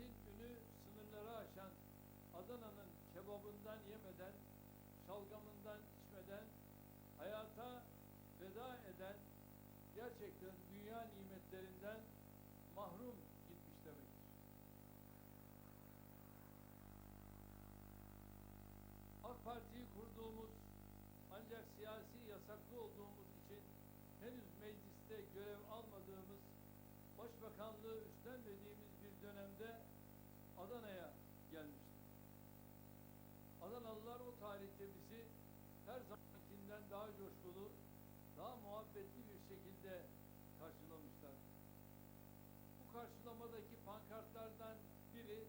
Lezzetin ünü sınırları aşan Adana'nın kebabından yemeden, şalgamından içmeden, hayata veda eden gerçekten dünya nimetlerinden mahrum gitmiş demektir. AK Parti'yi kurduğumuz ancak siyasi yasaklı olduğumuz için henüz mecliste görev almadığımız, başbakanlığı üstlenmediğimiz Adana'ya gelmiştik. Adanalılar o tarihte bizi her zamankinden daha coşkulu, daha muhabbetli bir şekilde karşılamışlar. Bu karşılamadaki pankartlardan biri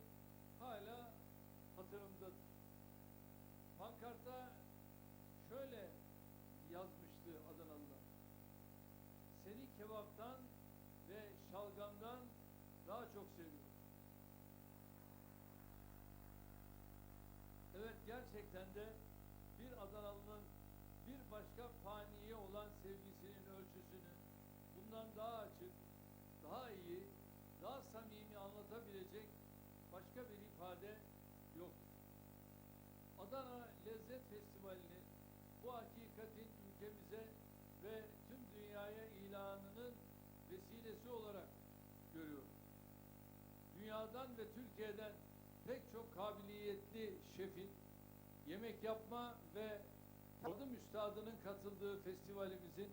hala hatırımdadır. Pankarta şöyle yazmıştı Adanalılar. Seni kebaptan ve şalgamdan daha çok seviyorum. Evet gerçekten de bir Adanalı'nın bir başka faniye olan sevgisinin ölçüsünü bundan daha açık, daha iyi, daha samimi anlatabilecek başka bir ifade yok. Adana Lezzet Festivali'ni bu hakikatin ülkemize ve tüm dünyaya ilanının vesilesi olarak görüyorum. Dünyadan ve Türkiye'den pek çok kabiliyetli şefin yemek yapma ve tadım üstadının katıldığı festivalimizin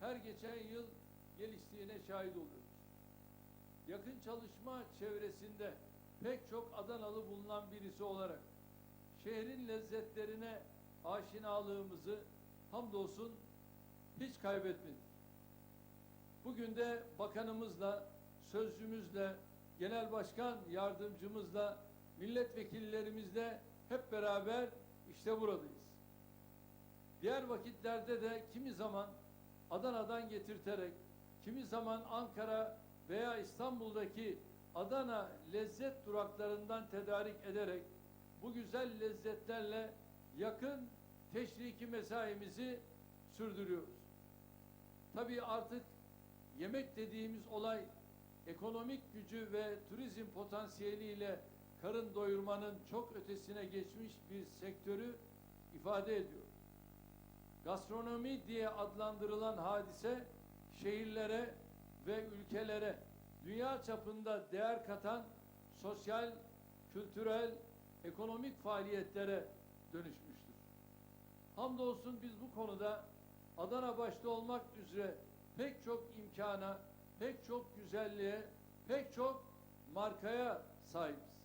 her geçen yıl geliştiğine şahit oluyoruz. Yakın çalışma çevresinde pek çok Adanalı bulunan birisi olarak şehrin lezzetlerine aşinalığımızı hamdolsun hiç kaybetmedik. Bugün de bakanımızla, sözcümüzle, genel başkan yardımcımızla, milletvekillerimizle hep beraber işte buradayız. Diğer vakitlerde de kimi zaman Adana'dan getirterek, kimi zaman Ankara veya İstanbul'daki Adana lezzet duraklarından tedarik ederek bu güzel lezzetlerle yakın teşriki mesaimizi sürdürüyoruz. Tabii artık yemek dediğimiz olay ekonomik gücü ve turizm potansiyeliyle karın doyurmanın çok ötesine geçmiş bir sektörü ifade ediyor. Gastronomi diye adlandırılan hadise şehirlere ve ülkelere dünya çapında değer katan sosyal, kültürel, ekonomik faaliyetlere dönüşmüştür. Hamdolsun biz bu konuda Adana başta olmak üzere pek çok imkana, pek çok güzelliğe, pek çok markaya sahibiz.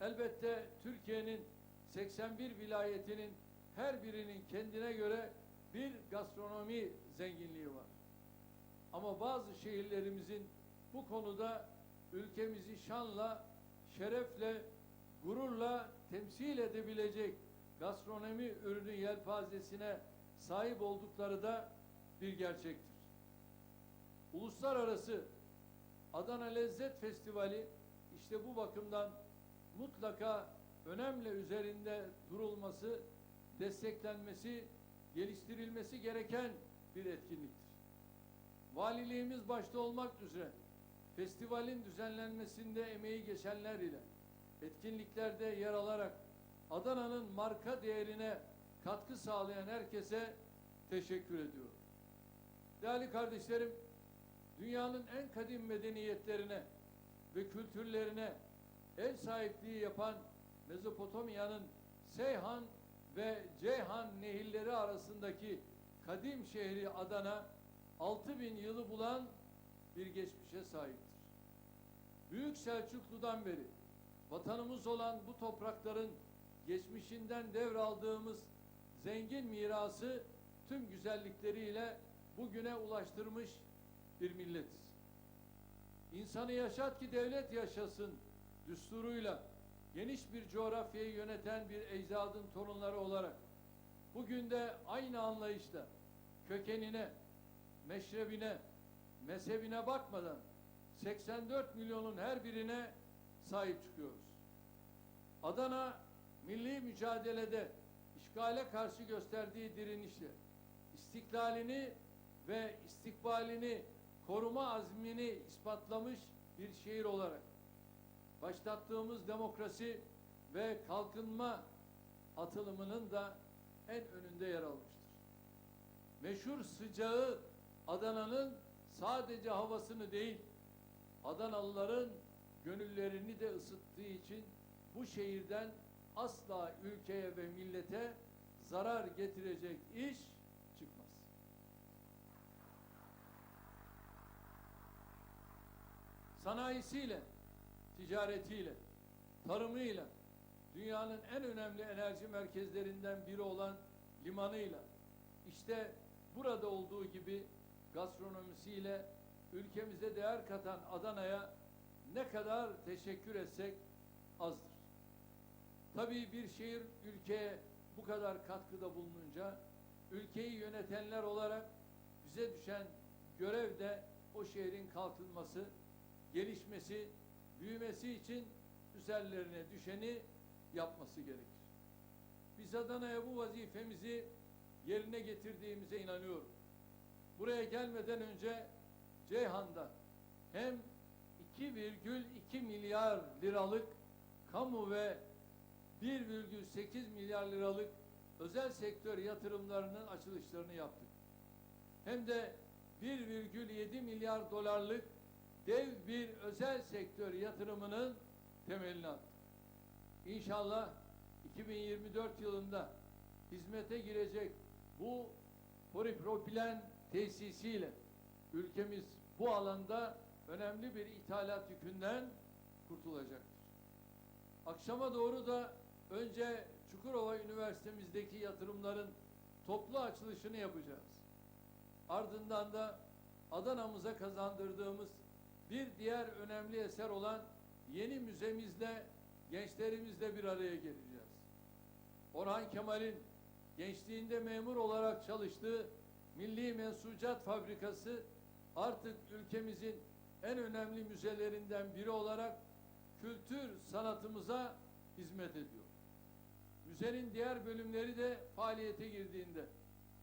Elbette Türkiye'nin 81 vilayetinin her birinin kendine göre bir gastronomi zenginliği var. Ama bazı şehirlerimizin bu konuda ülkemizi şanla, şerefle, gururla temsil edebilecek gastronomi ürünü yelpazesine sahip oldukları da bir gerçektir. Uluslararası Adana Lezzet Festivali işte bu bakımdan mutlaka önemli üzerinde durulması, desteklenmesi, geliştirilmesi gereken bir etkinliktir. Valiliğimiz başta olmak üzere festivalin düzenlenmesinde emeği geçenler ile etkinliklerde yer alarak Adana'nın marka değerine katkı sağlayan herkese teşekkür ediyorum. Değerli kardeşlerim, dünyanın en kadim medeniyetlerine ve kültürlerine ev sahipliği yapan Mezopotamya'nın Seyhan ve Ceyhan nehirleri arasındaki kadim şehri Adana 6000 yılı bulan bir geçmişe sahiptir. Büyük Selçuklu'dan beri vatanımız olan bu toprakların geçmişinden devraldığımız zengin mirası tüm güzellikleriyle bugüne ulaştırmış bir milletiz. İnsanı yaşat ki devlet yaşasın düsturuyla geniş bir coğrafyayı yöneten bir ecdadın torunları olarak bugün de aynı anlayışla kökenine, meşrebine, mezhebine bakmadan 84 milyonun her birine sahip çıkıyoruz. Adana milli mücadelede işgale karşı gösterdiği direnişle istiklalini ve istikbalini koruma azmini ispatlamış bir şehir olarak başlattığımız demokrasi ve kalkınma atılımının da en önünde yer almıştır. Meşhur sıcağı Adana'nın sadece havasını değil, Adanalıların gönüllerini de ısıttığı için bu şehirden asla ülkeye ve millete zarar getirecek iş çıkmaz. Sanayisiyle, ticaretiyle, tarımıyla, dünyanın en önemli enerji merkezlerinden biri olan limanıyla, işte burada olduğu gibi gastronomisiyle ülkemize değer katan Adana'ya ne kadar teşekkür etsek azdır. Tabii bir şehir ülkeye bu kadar katkıda bulununca ülkeyi yönetenler olarak bize düşen görev de o şehrin kalkınması, gelişmesi, büyümesi için üzerlerine düşeni yapması gerekir. Biz Adana'ya bu vazifemizi yerine getirdiğimize inanıyorum. Buraya gelmeden önce Ceyhan'da hem 2,2 milyar liralık kamu ve 1,8 milyar liralık özel sektör yatırımlarının açılışlarını yaptık. Hem de 1,7 milyar dolarlık dev bir özel sektör yatırımının temelini attık. İnşallah 2024 yılında hizmete girecek bu polipropilen tesisiyle ülkemiz bu alanda önemli bir ithalat yükünden kurtulacaktır. Akşama doğru da önce Çukurova Üniversitemizdeki yatırımların toplu açılışını yapacağız. Ardından da Adana'mıza kazandırdığımız bir diğer önemli eser olan yeni müzemizle gençlerimizle bir araya geleceğiz. Orhan Kemal'in gençliğinde memur olarak çalıştığı Milli Mensucat Fabrikası artık ülkemizin en önemli müzelerinden biri olarak kültür sanatımıza hizmet ediyor. Müzenin diğer bölümleri de faaliyete girdiğinde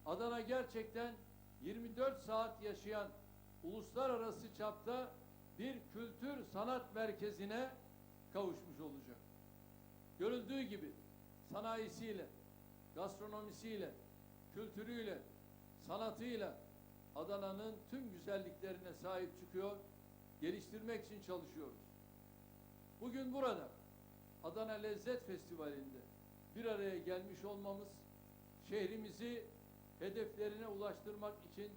Adana gerçekten 24 saat yaşayan uluslararası çapta bir kültür sanat merkezine kavuşmuş olacak. Görüldüğü gibi sanayisiyle, gastronomisiyle, kültürüyle, sanatıyla Adana'nın tüm güzelliklerine sahip çıkıyor, geliştirmek için çalışıyoruz. Bugün burada Adana Lezzet Festivali'nde bir araya gelmiş olmamız şehrimizi hedeflerine ulaştırmak için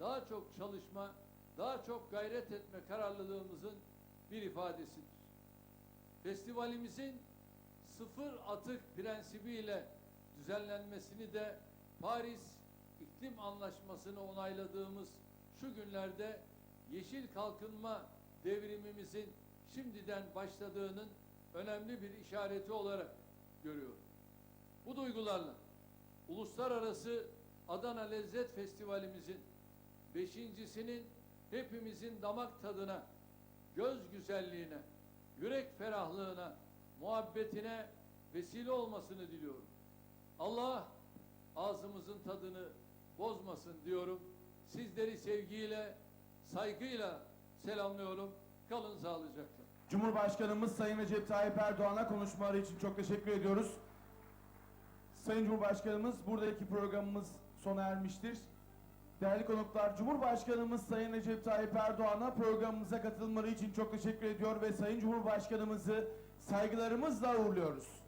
daha çok çalışma, daha çok gayret etme kararlılığımızın bir ifadesidir. Festivalimizin sıfır atık prensibiyle düzenlenmesini de Paris İklim Anlaşması'nı onayladığımız şu günlerde yeşil kalkınma devrimimizin şimdiden başladığının önemli bir işareti olarak görüyorum. Bu duygularla uluslararası Adana Lezzet Festivalimizin beşincisinin hepimizin damak tadına, göz güzelliğine, yürek ferahlığına, muhabbetine vesile olmasını diliyorum. Allah ağzımızın tadını bozmasın diyorum. Sizleri sevgiyle, saygıyla selamlıyorum. Kalın sağlıcakla. Cumhurbaşkanımız Sayın Recep Tayyip Erdoğan'a konuşmaları için çok teşekkür ediyoruz. Sayın Cumhurbaşkanımız buradaki programımız sona ermiştir. Değerli konuklar, Cumhurbaşkanımız Sayın Recep Tayyip Erdoğan'a programımıza katılmaları için çok teşekkür ediyor ve Sayın Cumhurbaşkanımızı saygılarımızla uğurluyoruz.